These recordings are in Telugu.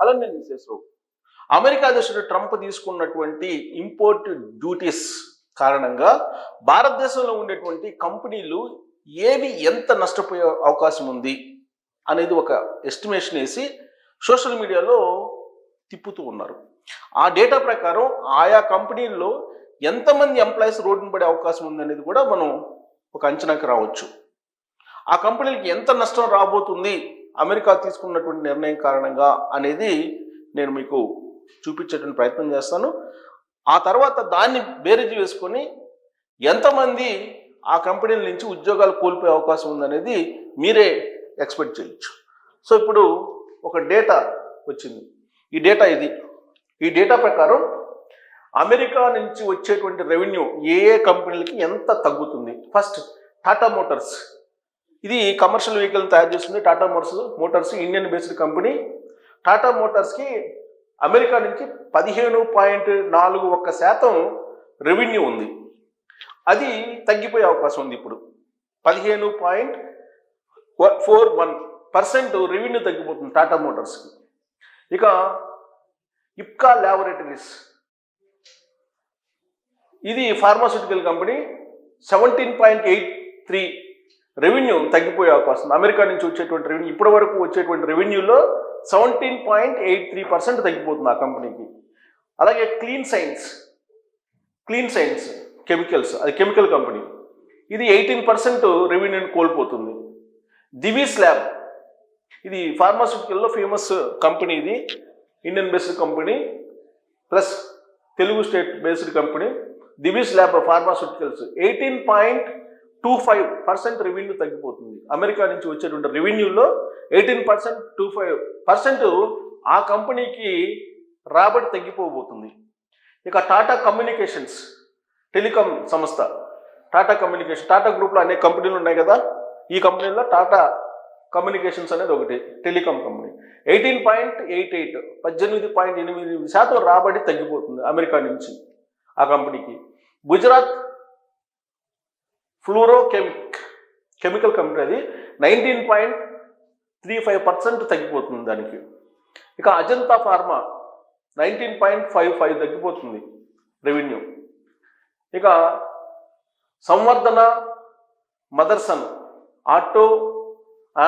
అలానే తీసేసావు అమెరికా అధ్యక్షుడు ట్రంప్ తీసుకున్నటువంటి ఇంపోర్ట్ డ్యూటీస్ కారణంగా భారతదేశంలో ఉండేటువంటి కంపెనీలు ఏవి ఎంత నష్టపోయే అవకాశం ఉంది అనేది ఒక ఎస్టిమేషన్ వేసి సోషల్ మీడియాలో తిప్పుతూ ఉన్నారు. ఆ డేటా ప్రకారం ఆయా కంపెనీల్లో ఎంతమంది ఎంప్లాయీస్ రోడ్డును పడే అవకాశం ఉంది అనేది కూడా మనం ఒక అంచనాకి రావచ్చు. ఆ కంపెనీలకి ఎంత నష్టం రాబోతుంది అమెరికా తీసుకున్నటువంటి నిర్ణయం కారణంగా అనేది నేను మీకు చూపించేటువంటి ప్రయత్నం చేస్తాను. ఆ తర్వాత దాన్ని బేరీజు వేసుకొని ఎంతమంది ఆ కంపెనీల నుంచి ఉద్యోగాలు కోల్పోయే అవకాశం ఉందనేది మీరే ఎక్స్పెక్ట్ చేయొచ్చు. సో ఇప్పుడు ఒక డేటా వచ్చింది. ఈ డేటా ఇది. ఈ డేటా ప్రకారం అమెరికా నుంచి వచ్చేటువంటి రెవెన్యూ ఏ ఏ కంపెనీలకి ఎంత తగ్గుతుంది? ఫస్ట్ టాటా మోటార్స్ ఇది కమర్షియల్ వెహికల్ తయారు చేస్తుంది Tata motors motors Indian based company Tata మోటార్స్కి America నుంచి పదిహేను పాయింట్ నాలుగు ఒక్క శాతం రెవెన్యూ ఉంది. అది తగ్గిపోయే అవకాశం ఉంది ఇప్పుడు. పదిహేను point four one percent revenue తగ్గిపోతుంది టాటా మోటార్స్కి ఇక ఇప్కా ల్యాబొరేటరీస్ ఇది pharmaceutical company seventeen point eight three revenue తగ్గిపోయే అవకాశం. ఉంది. అమెరికా నుంచి వచ్చేటువంటి రెవెన్యూ ఇప్పటి వరకు వచ్చేటువంటి రెవెన్యూలో seventeen point eight three percent తగ్గిపోతుంది ఆ కంపెనీకి. అలాగే clean science clean science chemicals అది కెమికల్ కంపెనీ. ఇది ఎయిటీన్ పర్సెంట్ రెవెన్యూని కోల్పోతుంది. దివీస్ ల్యాబ్ ఇది ఫార్మాస్యూటికల్లో ఫేమస్ కంపెనీ ఇది. Indian based company plus Telugu state based company. Divi's lab pharmaceuticals eighteen point two five percent revenue తగ్గిపోతుంది. అమెరికా నుంచి వచ్చేటువంటి రెవెన్యూలో eighteen percent two five percent ఆ కంపెనీకి రాబడి తగ్గిపోబోతుంది. ఇక టాటా కమ్యూనికేషన్స్ టెలికాం సంస్థ టాటా కమ్యూనికేషన్ టాటా గ్రూప్లో అనేక కంపెనీలు ఉన్నాయి కదా. ఈ కంపెనీలో టాటా కమ్యూనికేషన్స్ అనేది ఒకటి telecom company. Eighteen point eight eight పద్దెనిమిది పాయింట్ ఎనిమిది శాతం రాబడి తగ్గిపోతుంది అమెరికా నుంచి ఆ కంపెనీకి. గుజరాత్ ఫ్లూరో కెమిక్ కెమికల్ కంపెనీ అది. Nineteen point three five percent తగ్గిపోతుంది దానికి. ఇక Ajanta pharma nineteen point five five తగ్గిపోతుంది రెవెన్యూ. ఇక Samvardhana Motherson auto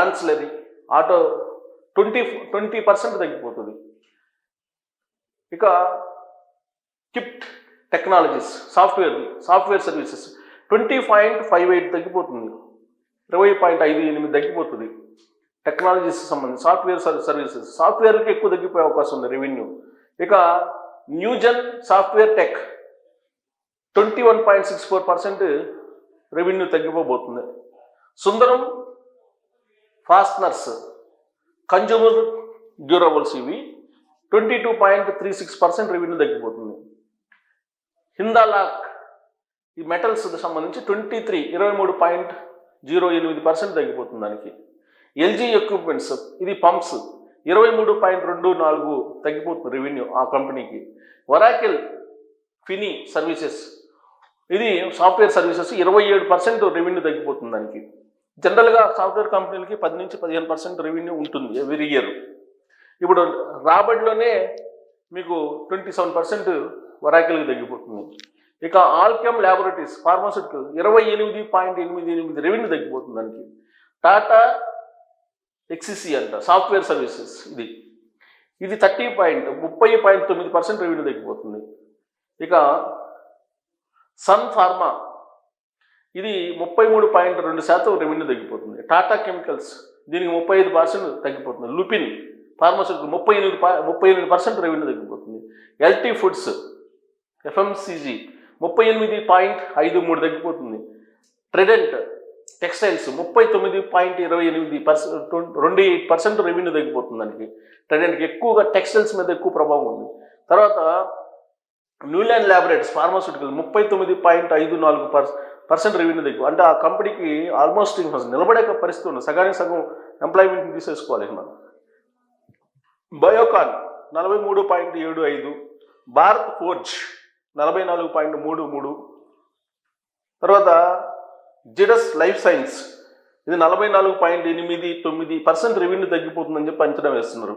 ancillary auto twenty twenty percent తగ్గిపోతుంది. ఇక KPIT technologies software software services. Twenty point five eight తగ్గిపోతుంది. ఇరవై పాయింట్ ఐదు ఎనిమిది తగ్గిపోతుంది. టెక్నాలజీస్ సంబంధించి సాఫ్ట్వేర్ సర్వీసెస్ సాఫ్ట్వేర్కి ఎక్కువ తగ్గిపోయే అవకాశం ఉంది రెవెన్యూ ఇక Newgen software tech twenty one point six four percent revenue తగ్గిపోబోతుంది. Sundaram fasteners consumer durables ఇవి twenty two point three six percent revenue తగ్గిపోతుంది హిందాలాక్ ఈ మెటల్స్ సంబంధించి ట్వంటీ త్రీ ఇరవై మూడు పాయింట్ జీరో ఎనిమిది పర్సెంట్ తగ్గిపోతుంది దానికి. ఎల్జీ ఎక్విప్మెంట్స్ ఇది పంప్స్ ఇరవై మూడు పాయింట్ రెండు నాలుగు తగ్గిపోతుంది రెవెన్యూ ఆ కంపెనీకి వరాకిల్ ఫినీ సర్వీసెస్ ఇది సాఫ్ట్వేర్ సర్వీసెస్ ఇరవై ఏడు పర్సెంట్ రెవెన్యూ తగ్గిపోతుంది దానికి. జనరల్గా సాఫ్ట్వేర్ కంపెనీలకి పది నుంచి పదిహేను పర్సెంట్ రెవెన్యూ ఉంటుంది ఎవ్రీ ఇయర్ ఇప్పుడు రాబడిలోనే మీకు ట్వంటీ సెవెన్ పర్సెంట్ వరాకిల్కి తగ్గిపోతుంది. ఇక ఆల్కెమ్ ల్యాబొరేటరీస్ ఫార్మాసిటికల్ ఇరవై ఎనిమిది పాయింట్ ఎనిమిది ఎనిమిది రెవెన్యూ తగ్గిపోతుంది దానికి. టాటా ఎక్సిసి అంట సాఫ్ట్వేర్ సర్వీసెస్ ఇది. ఇది థర్టీ పాయింట్ ముప్పై పాయింట్ తొమ్మిది పర్సెంట్ రెవెన్యూ తగ్గిపోతుంది. ఇక సన్ ఫార్మా ఇది ముప్పై మూడు పాయింట్ రెండు శాతం రెవెన్యూ తగ్గిపోతుంది. టాటా కెమికల్స్ దీనికి ముప్పై ఐదు పర్సెంట్ తగ్గిపోతుంది. లుపిన్ ఫార్మాస్యూటికల్ ముప్పై ఎనిమిది ముప్పై ఎనిమిది పర్సెంట్ రెవెన్యూ తగ్గిపోతుంది. ఎల్టీ ఫుడ్స్ ఎఫ్ఎంసీజీ ముప్పై ఎనిమిది పాయింట్ ఐదు మూడు తగ్గిపోతుంది ట్రెడెంట్ టెక్స్టైల్స్ ముప్పై తొమ్మిది పాయింట్ ఇరవై ఎనిమిది పర్సెంట్ రెండు ఎయిట్ పర్సెంట్ రెవెన్యూ తగ్గిపోతుంది దానికి ట్రెడెంట్కి ఎక్కువగా టెక్స్టైల్స్ మీద ఎక్కువ ప్రభావం ఉంది తర్వాత న్యూలాండ్ ల్యాబొరేటరీస్ ఫార్మాస్యూటికల్ ముప్పై తొమ్మిది పాయింట్ ఐదు నాలుగు పర్సెంట్ రెవెన్యూ తగ్గు అంటే ఆ కంపెనీకి ఆల్మోస్ట్ నిలబడే పరిస్థితి ఉంది సగానికి సగం ఎంప్లాయ్మెంట్ తీసేసుకోవాలి మనం బయోకాన్ నలభై మూడు పాయింట్ ఏడు ఐదు భారత్ ఫోర్జ్ నలభై నాలుగు పాయింట్ మూడు మూడు. తర్వాత జిడస్ లైఫ్ సైన్స్. ఇది నలభై నాలుగు పాయింట్ ఎనిమిది తొమ్మిది పర్సెంట్ రెవెన్యూ తగ్గిపోతుందని చెప్పి అంచనా వేస్తున్నారు.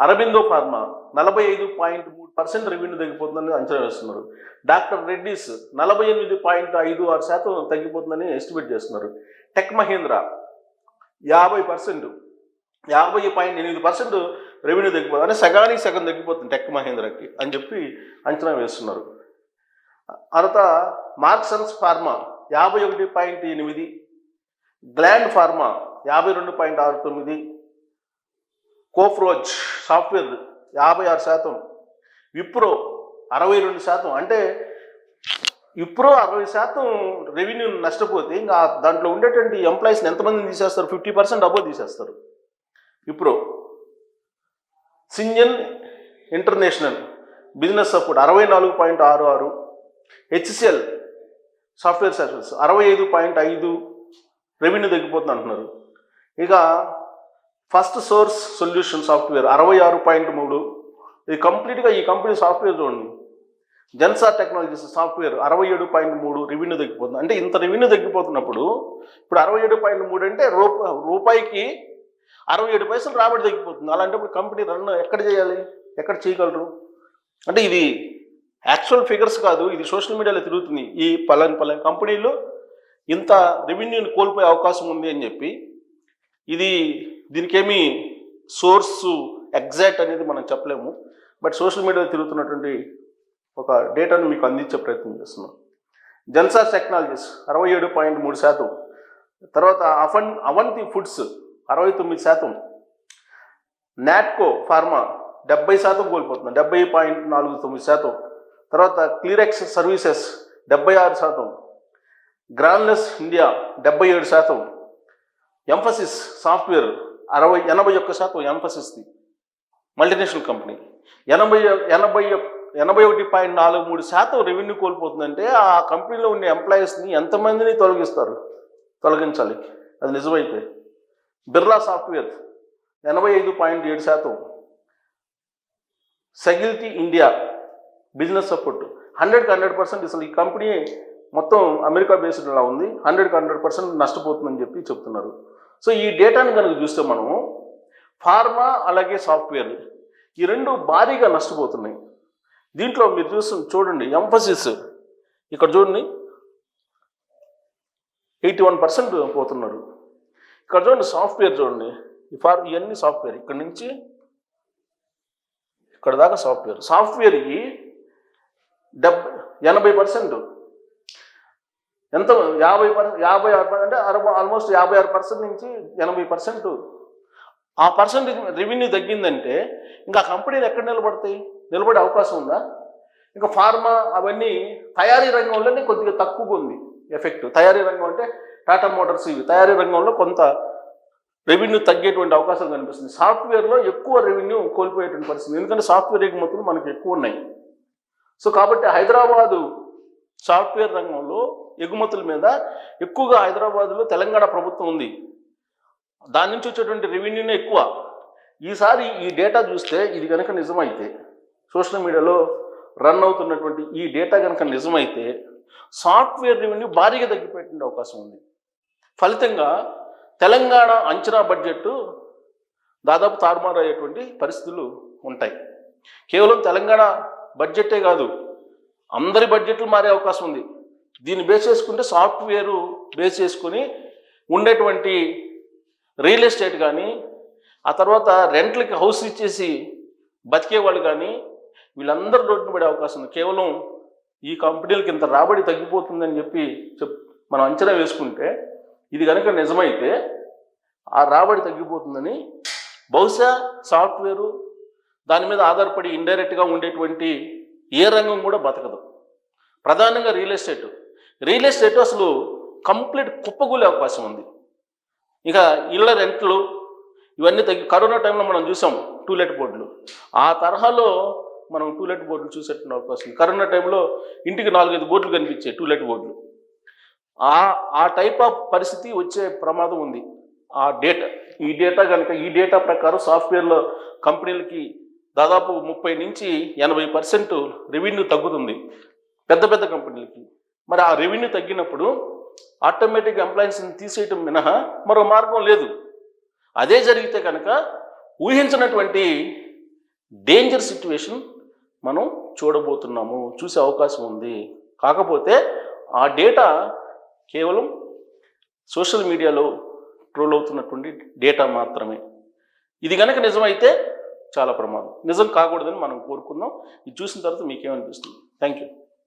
అరబిందో ఫార్మా నలభై ఐదు పాయింట్ మూడు పర్సెంట్ రెవెన్యూ తగ్గిపోతుందని అంచనా వేస్తున్నారు. డాక్టర్ రెడ్డిస్ నలభై ఎనిమిది పాయింట్ ఐదు ఆరు శాతం తగ్గిపోతుందని ఎస్టిమేట్ చేస్తున్నారు. టెక్ మహీంద్రా యాభై పర్సెంట్ యాభై పాయింట్ ఎనిమిది పర్సెంట్ రెవెన్యూ తగ్గిపోతుంది. అంటే సగానికి సగం తగ్గిపోతుంది టెక్ మహేంద్రకి అని చెప్పి అంచనా వేస్తున్నారు. తర్వాత మార్క్సన్స్ ఫార్మా యాభై ఒకటి పాయింట్ ఎనిమిది గ్లాండ్ ఫార్మా యాభై రెండు పాయింట్ ఆరు తొమ్మిది కోఫ్రోజ్ సాఫ్ట్వేర్ యాభై ఆరు శాతం విప్రో అరవై రెండు శాతం. అంటే విప్రో అరవై శాతం రెవెన్యూ నష్టపోతే ఇంకా దాంట్లో ఉండేటువంటి ఎంప్లాయీస్ని ఎంతమందిని తీసేస్తారు? ఫిఫ్టీ పర్సెంట్ అబో తీసేస్తారు. ఇప్పుడు సింజన్ ఇంటర్నేషనల్ బిజినెస్ సపోర్ట్ అరవై నాలుగు పాయింట్ ఆరు ఆరు హెచ్సిఎల్ సాఫ్ట్వేర్ సర్వీస్ అరవై ఐదు పాయింట్ ఐదు రెవెన్యూ తగ్గిపోతుంది అంటున్నారు. ఇక ఫస్ట్ సోర్స్ సొల్యూషన్ సాఫ్ట్వేర్ అరవై ఆరు పాయింట్ మూడు ఇది కంప్లీట్గా ఈ కంపెనీ సాఫ్ట్వేర్ చూడండి. జెన్సార్ టెక్నాలజీస్ సాఫ్ట్వేర్ అరవై ఏడు పాయింట్ మూడు రెవెన్యూ తగ్గిపోతుంది. అంటే ఇంత రెవెన్యూ తగ్గిపోతున్నప్పుడు ఇప్పుడు అరవై ఏడు పాయింట్ మూడు అంటే రూప రూపాయికి అరవై ఏడు పైసలు రాబడి తగ్గిపోతుంది. అలాంటప్పుడు కంపెనీ రన్ ఎక్కడ చేయాలి? ఎక్కడ చేయగలరు? అంటే ఇది యాక్చువల్ ఫిగర్స్ కాదు ఇది సోషల్ మీడియాలో తిరుగుతుంది. ఈ పలాని పలాని కంపెనీలు ఇంత రెవెన్యూని కోల్పోయే అవకాశం ఉంది అని చెప్పి ఇది దీనికేమి సోర్స్ ఎగ్జాక్ట్ అనేది మనం చెప్పలేము. బట్ సోషల్ మీడియాలో తిరుగుతున్నటువంటి ఒక డేటాను మీకు అందించే ప్రయత్నం చేస్తున్నాం. జెన్సార్ టెక్నాలజీస్ అరవై ఏడు పాయింట్ మూడు శాతం. తర్వాత అవన్ అవంతి ఫుడ్స్ అరవై తొమ్మిది శాతం. నాట్కో ఫార్మా డెబ్బై శాతం కోల్పోతుంది. డెబ్బై పాయింట్ నాలుగు తొమ్మిది శాతం. తర్వాత క్లీరెక్స్ సర్వీసెస్ డెబ్బై ఆరు శాతం. గ్రాన్లెస్ ఇండియా డెబ్బై ఏడు శాతం. ఎంఫసిస్ సాఫ్ట్వేర్ అరవై ఎనభై ఒక్క శాతం ఎంఫసిస్ది. Multinational company. ఎనభై ఎనభై ఎనభై ఒకటి పాయింట్ నాలుగు మూడు శాతం రెవెన్యూ కోల్పోతుందంటే ఆ కంపెనీలో ఉండే ఎంప్లాయీస్ని ఎంతమందిని తొలగిస్తారు? తొలగించాలి. అది నిజమైతే. బిర్లా సాఫ్ట్వేర్ ఎనభై ఐదు పాయింట్ ఏడు శాతం. Sagility India business support. హండ్రెడ్కి హండ్రెడ్ పర్సెంట్ అసలు ఈ కంపెనీ మొత్తం అమెరికా బేస్డ్ లా ఉంది. హండ్రెడ్కి హండ్రెడ్ పర్సెంట్ నష్టపోతుందని చెప్పి చెప్తున్నారు. సో ఈ డేటాని కనుక చూస్తే మనము ఫార్మా అలాగే సాఫ్ట్వేర్ ఈ రెండు భారీగా నష్టపోతున్నాయి. దీంట్లో మీరు చూసి చూడండి ఎంఫసిస్ ఇక్కడ చూడండి ఎయిటీ వన్ పర్సెంట్ పోతున్నారు. ఇక్కడ చూడండి సాఫ్ట్వేర్ చూడండి. ఈ ఫార్ ఇవన్నీ సాఫ్ట్వేర్. ఇక్కడ నుంచి ఇక్కడ దాకా సాఫ్ట్వేర్. సాఫ్ట్వేర్కి డెబ్బై ఎనభై పర్సెంట్. ఎంత యాభై పర్సెంట్ యాభై ఆరు అంటే ఆల్మోస్ట్ యాభై ఆరు పర్సెంట్ నుంచి ఎనభై పర్సెంట్. ఆ పర్సెంట్ రెవెన్యూ తగ్గిందంటే ఇంకా కంపెనీలు ఎక్కడ నిలబడతాయి? నిలబడే అవకాశం ఉందా? ఇంకా ఫార్మా అవన్నీ తయారీ రంగంలోనే కొద్దిగా తక్కువగా ఉంది. ఎఫెక్ట్ తయారీ రంగం అంటే టాటా మోటార్స్ ఇవి తయారీ రంగంలో కొంత రెవెన్యూ తగ్గేటువంటి అవకాశం కనిపిస్తుంది. సాఫ్ట్వేర్లో ఎక్కువ రెవెన్యూ కోల్పోయేటువంటి పరిస్థితి. ఎందుకంటే సాఫ్ట్వేర్ ఎగుమతులు మనకు ఎక్కువ ఉన్నాయి. సో కాబట్టి హైదరాబాదు సాఫ్ట్వేర్ రంగంలో ఎగుమతుల మీద ఎక్కువగా హైదరాబాద్లో తెలంగాణ ప్రభుత్వం ఉంది. దాని నుంచి వచ్చేటువంటి రెవెన్యూనే ఎక్కువ. ఈసారి ఈ డేటా చూస్తే ఇది కనుక నిజమైతే సోషల్ మీడియాలో రన్ అవుతున్నటువంటి ఈ డేటా కనుక నిజమైతే సాఫ్ట్వేర్ రెవెన్యూ భారీగా తగ్గిపోయేటువంటి అవకాశం ఉంది. ఫలితంగా తెలంగాణ అంచనా బడ్జెట్ దాదాపు తారుమారు అయ్యేటువంటి పరిస్థితులు ఉంటాయి. కేవలం తెలంగాణ బడ్జెటే కాదు అందరి బడ్జెట్లు మారే అవకాశం ఉంది. దీన్ని బేస్ చేసుకుంటే సాఫ్ట్వేర్ బేస్ చేసుకుని ఉండేటువంటి రియల్ ఎస్టేట్ కానీ ఆ తర్వాత రెంట్లకి హౌస్ ఇచ్చేసి బతికే వాళ్ళు కానీ వీళ్ళందరూ రోడ్డున పడే అవకాశం ఉంది. కేవలం ఈ కంపెనీలకి ఇంత రాబడి తగ్గిపోతుందని చెప్పి చెప్ మనం అంచనా వేసుకుంటే ఇది కనుక నిజమైతే ఆ రాబడి తగ్గిపోతుందని బహుశా సాఫ్ట్వేరు దాని మీద ఆధారపడి ఇండైరెక్ట్గా ఉండేటువంటి ఏ రంగం కూడా బతకదు. ప్రధానంగా రియల్ ఎస్టేట్ రియల్ ఎస్టేట్ అసలు కంప్లీట్ కుప్పగూలే అవకాశం ఉంది. ఇక ఇళ్ళ రెంట్లు ఇవన్నీ తగ్గి కరోనా టైంలో మనం చూసాం టూలెట్ బోర్డులు ఆ తరహాలో మనం టూలెట్ బోర్డులు చూసేటువంటి అవకాశం కరోనా టైంలో ఇంటికి నాలుగైదు బోర్డులు కనిపించాయి టూలెట్ బోర్డులు ఆ ఆ టైప్ ఆఫ్ పరిస్థితి వచ్చే ప్రమాదం ఉంది. ఆ డేటా ఈ డేటా కనుక ఈ డేటా ప్రకారం సాఫ్ట్వేర్లో కంపెనీలకి దాదాపు ముప్పై నుంచి ఎనభై పర్సెంట్ రెవెన్యూ తగ్గుతుంది. పెద్ద పెద్ద కంపెనీలకి. మరి ఆ రెవెన్యూ తగ్గినప్పుడు ఆటోమేటిక్ ఎంప్లాయీస్ని తీసేయటం మినహా మరో మార్గం లేదు. అదే జరిగితే కనుక ఊహించినటువంటి డేంజర్ సిచ్యువేషన్ మనం చూడబోతున్నాము. చూసే అవకాశం ఉంది. కాకపోతే ఆ డేటా కేవలం సోషల్ మీడియాలో ట్రోల్ అవుతున్నటువంటి డేటా మాత్రమే. ఇది కనుక నిజమైతే చాలా ప్రమాదం. నిజం కాకూడదని మనం కోరుకుందాం. ఇది చూసిన తర్వాత మీకేమనిపిస్తుంది? Thank you